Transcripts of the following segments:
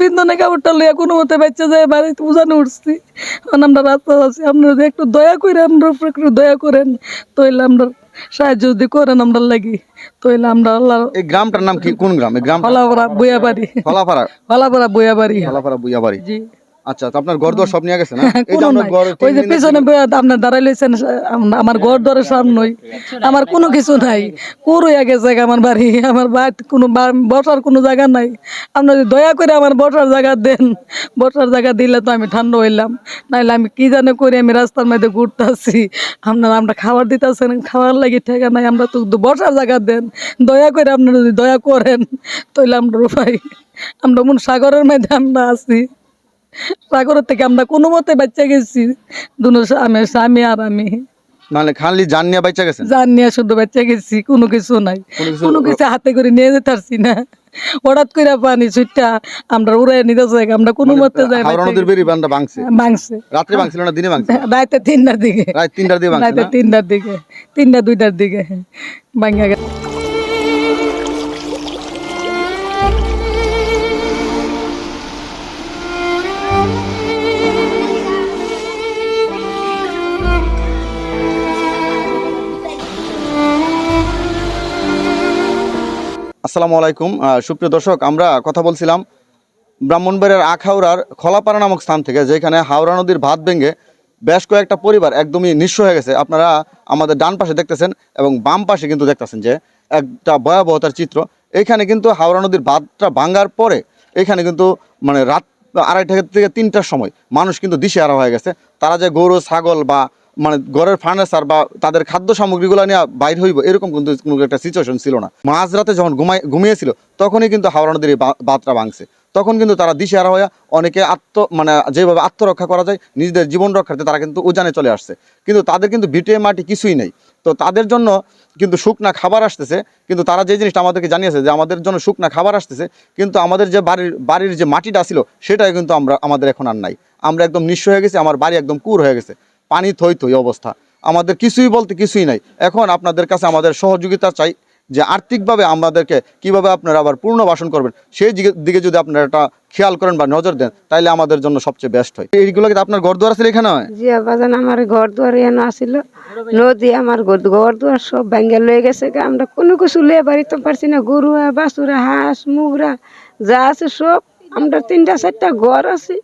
কিন্তু নাকি কাপড়টা লইয়া কোনো মতে বাচ্চা যায় বাড়িতে উজানে উঠছি। আমরা রাস্তা আছি আপনারা যদি একটু দয়া করে আমরা উপরে একটু দয়া করেন তাইলে আমরা সাহায্য যদি করেন আমরা লাগি তাইলে আমরা আল্লাহ এই গ্রামটার নাম কি কোন গ্রাম? এই গ্রাম হলাপাড়া বুয়াবাড়ি বাড়ি ফলাপাড়া হলাপাড়া বইয়া বাড়ি ফলাপাড়া বুইয়াবাড়ি। জি। আচ্ছা আপনার ঘর দুয়ার সব নিয়ে গেছে না? এই যে আমরা ঘর ওই যে পিছনে আপনার দাঁড়াই লইছেন আমার ঘর দরে সামনই। আমার কোনো কিছু নাই। কুর হইয়া গেছে আমার বাড়ি। আমার বাড়ি কোনো বসার কোনো জায়গা নাই। আপনার যদি দয়া করে আমার বসার জায়গা দেন বসার জায়গা দিলে তো আমি ঠান্ডা হইলাম। নাইলে আমি কি জানে করি আমি রাস্তার মধ্যে ঘুরতেছি। আপনারা আমরা খাবার দিতেছেন খাওয়ার লাগি ঠেকা নাই। আমরা তো বসার জায়গা দেন দয়া করে আপনারা যদি দয়া করেন তাহলে আমরা উপায় আমরা মন সাগরের মধ্যে আমরা আছি। সাগরের থেকে আমরা কোনো মতে বাচ্চা গেছি। দুনো আমি স্বামী আর আমি। মানে খালি জান নিয়ে গেছেন? জান নিয়ে শুধু বাচ্চা গেছি কোনো কিছু নাই। কোনো কিছু- হাতে করে নিয়ে যেতে পারছি না। হঠাৎ করে পানি আমরা উড়াই নিতে চাই আমরা কোনো মতে যাই হাওড়া নদীর বেরি বান্ধা ভাঙছে? ভাঙছে। রাত্রে ভাঙছিল না দিনে ভাঙছে রাতে তিনটার দিকে। রাত তিনটার দিয়ে ভাঙছে রাতে তিনটার দিকে। তিনটা দুইটার দিকে। ভাঙা গেছে। আসসালামু আলাইকুম। সুপ্রিয় দর্শক, আমরা কথা বলছিলাম ব্রাহ্মণবাড়িয়ার আখাউড়ার খলাপাড়া নামক স্থান থেকে, যেখানে হাওড়া নদীর ভাত ভেঙে বেশ কয়েকটা পরিবার একদমই নিঃস্ব হয়ে গেছে। আপনারা আমাদের ডান পাশে দেখতেছেন এবং বাম পাশে কিন্তু দেখতেছেন যে একটা ভয়াবহতার চিত্র। এখানে কিন্তু হাওড়া নদীর বাঁধটা ভাঙার পরে এখানে কিন্তু মানে রাত আড়াইটা থেকে তিনটার সময় মানুষ কিন্তু দিশেহারা হয়ে গেছে। তারা যে গরু, ছাগল বা মানে ঘরের ফার্নিচার বা তাদের খাদ্য সামগ্রীগুলো নিয়ে বাইর হইব, এরকম কিন্তু কোনো একটা সিচুয়েশন ছিল না। মাঝরাতে যখন ঘুমাই, ঘুমিয়েছিল, তখনই কিন্তু হাওড়া নদীর এই বা- বাঁধটা ভাঙছে। তখন কিন্তু তারা দিশেহারা হয়ে অনেকে আত্ম মানে যেভাবে আত্মরক্ষা করা যায়, নিজেদের জীবন রক্ষার্থে তারা কিন্তু উজানে চলে আসছে। কিন্তু তাদের কিন্তু ভিটে মাটি কিছুই নেই। তো তাদের জন্য কিন্তু শুকনা খাবার আসতেছে, কিন্তু তারা যে জিনিসটা আমাদেরকে জানিয়েছে যে আমাদের জন্য শুকনা খাবার আসতেছে, কিন্তু আমাদের যে বাড়ির বাড়ির যে মাটিটা ছিল, সেটাই কিন্তু আমরা, আমাদের এখন আর নাই। আমরা একদম নিঃস্ব হয়ে গেছি, আমার বাড়ি একদম কুর হয়ে গেছে। পানি থই থই অবস্থা। আমাদের কিছুই বলতে কিছুই নাই। এখন আপনাদের কাছে আমাদের সহযোগিতা চাই যে আর্থিকভাবে আমাদেরকে কীভাবে আপনারা আবার পূর্ণ পুনর্বাসন করবেন, সেই দিকে- যদি আপনারা একটা খেয়াল করেন বা নজর দেন, তাইলে আমাদের জন্য সবচেয়ে বেস্ট হয়। এইগুলো কি আপনার ঘর দুয়ার আছে এখানে? হয় জিয়া বাজান আমার ঘর দুয়ার এনে আসিল নদী, আমার ঘর দুয়ার সব ভেঙে লয়ে গেছে। আমরা কোনো কিছু লিয়ে বাড়িতে পারছি না। গরু বাছুরা, হাঁস, মুগরা, যা আছে সব। আমরা তিনটা চারটা ঘর আছে,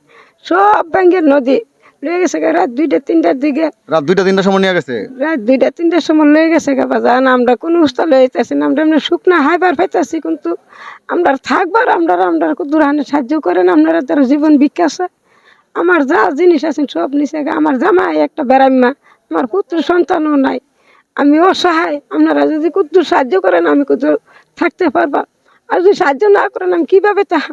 সব ভেঙে নদী লয়ে গেছে গা রাত দুইটা তিনটার দিকে। রাত দুইটা তিনটার সময় নিয়ে গেছে? রাত দুইটা তিনটার সময় লয়ে গেছে গা বাজান আমরা কোনো উস্তা লয়ে যেতেছি না আমরা এমনি শুকনা হাইবার পাইতেছি কিন্তু আমরা থাকবার আমরা আমরা দূরানে সাহায্য করেন আপনারা তার জীবন বিকাশ আমার যা জিনিস আছে সব নিচে। আমার জামাই একটা বেড়াম্মা আমার পুত্র সন্তানও নাই আমি অসহায় আপনারা যদি কুদ্দুর সাহায্য করেন আমি কুদ্দুর থাকতে পারবা। আর যদি সাহায্য না করেন আমি কীভাবে তাহা?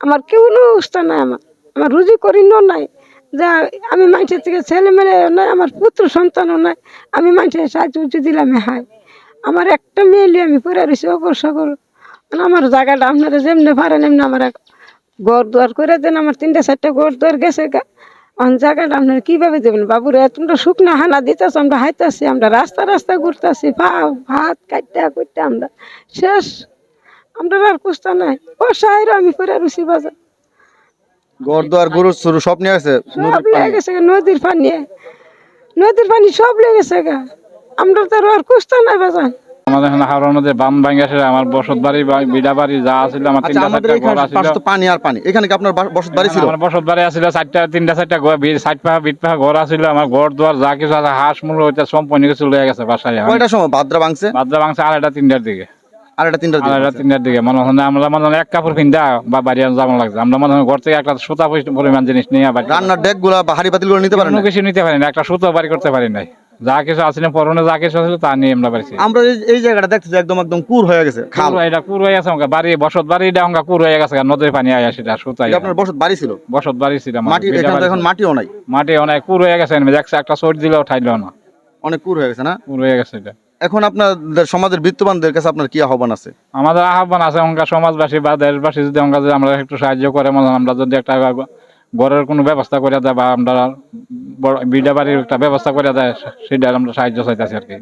আমার কেউ উস্তা নাই আমার আমার রুজি করিনও নাই যা, আমি মানুষের থেকে ছেলে মেয়ে নাই আমার পুত্র সন্তানও নাই আমি মানুষের সাহায্য উঁচু দিলাম হাই আমার একটা মেয়ে আমি পড়ে রয়েছি অপর সকল আমার জায়গাটা আপনারা যেমনি পারেন, এমনি আমার ঘর দুয়ার করে দেন, আমার তিনটা, চারটা ঘর দুয়ার গেছে গা। অন জায়গাটা আপনারা কীভাবে দেবেন? বাবুরে, তোমরা শুকনা হানা দিতেছ, আমরা হাইতাছি, আমরা রাস্তা রাস্তা ঘুরতেছি ভাত কাটটা কুটটা আমরা শেষ। আমরা আর কুস্তা নাই। ও সাহের আমি পরে রুচি বাজার। গরু সরু সব নিয়ে গেছে? সব লেগে গেছে নদীর পানি। নদীর পানি সব লেগে গেছে আমরা তো আর কুস্তা নাই বাজান আমাদের এখানে হাওড়া নদীর বাম ভাঙ্গেছে আমার বসত বাড়ি বিড়া বাড়ি যা আছিল আমার আচ্ছা তিনটা চারটা ঘর আছিল পানি আর পানি। এখানে কি আপনার বসত বাড়ি ছিল? আমার বসত বাড়ি আছিল চারটা তিনটা চারটা ঘর ষাট পাহা বিট পাহা ঘর আছিল আমার ঘর দুয়ার যা কিছু আছে হাঁস মূল ওইটা সম্পূর্ণ কিছু লয়ে গেছে বাসায় কয়টার সময়? ভাদ্রা ভাঙছে? বাদ্রা ভাঙছে আড়াইটা তিনটার দিকে। তিনটার আড়াইটা তিনটার দিকে। মনে হয় আমরা মনে হয় এক কাপড় কিনতে বা বাড়ি লাগছে। আমরা মনে হয় ঘর থেকে একটা সুতা পরিমাণ জিনিস নিয়ে বাড়ি রান্নার ডেকগুলা বা হাড়ি পাতিল নিতে পারেন না? কিছু নিতে একটা সুতো বাড়ি করতে নাই। যা কিছু আছে না পরনে যা কিছু আছিল তা নিয়ে আমরা পারছি আমরা এই- জায়গাটা দেখতেছি একদম একদম কুর হয়ে গেছে খাল। এটা কুর হয়ে গেছে আমাকে। বাড়ি বসত বাড়ি এটা আমাকে কুর হয়ে গেছে নদীর পানি আয়া সেটা সুতাই আপনার বসত বাড়ি ছিল? বসত বাড়ি ছিল মাটি এখানে মাটিও নাই। কুর হয়ে গেছে দেখছে একটা চোট দিলেও ঠাইলো না। অনেক কুর হয়ে গেছে না? কুর হয়ে গেছে এটা। এখন আপনাদের সমাজের বিত্তবানদের কাছে আপনার কি আহ্বান আছে? আমাদের আহ্বান আছে অঙ্কা সমাজবাসী বা দেশবাসী যদি অঙ্কা যদি আমরা একটু সাহায্য করে আমরা যদি একটা ঘরের কোনো ব্যবস্থা করে দেয় বা আমরা বড় বিডা বাড়ির একটা ব্যবস্থা করে দেয় সেটা আমরা সাহায্য চাইতেছি আর কি।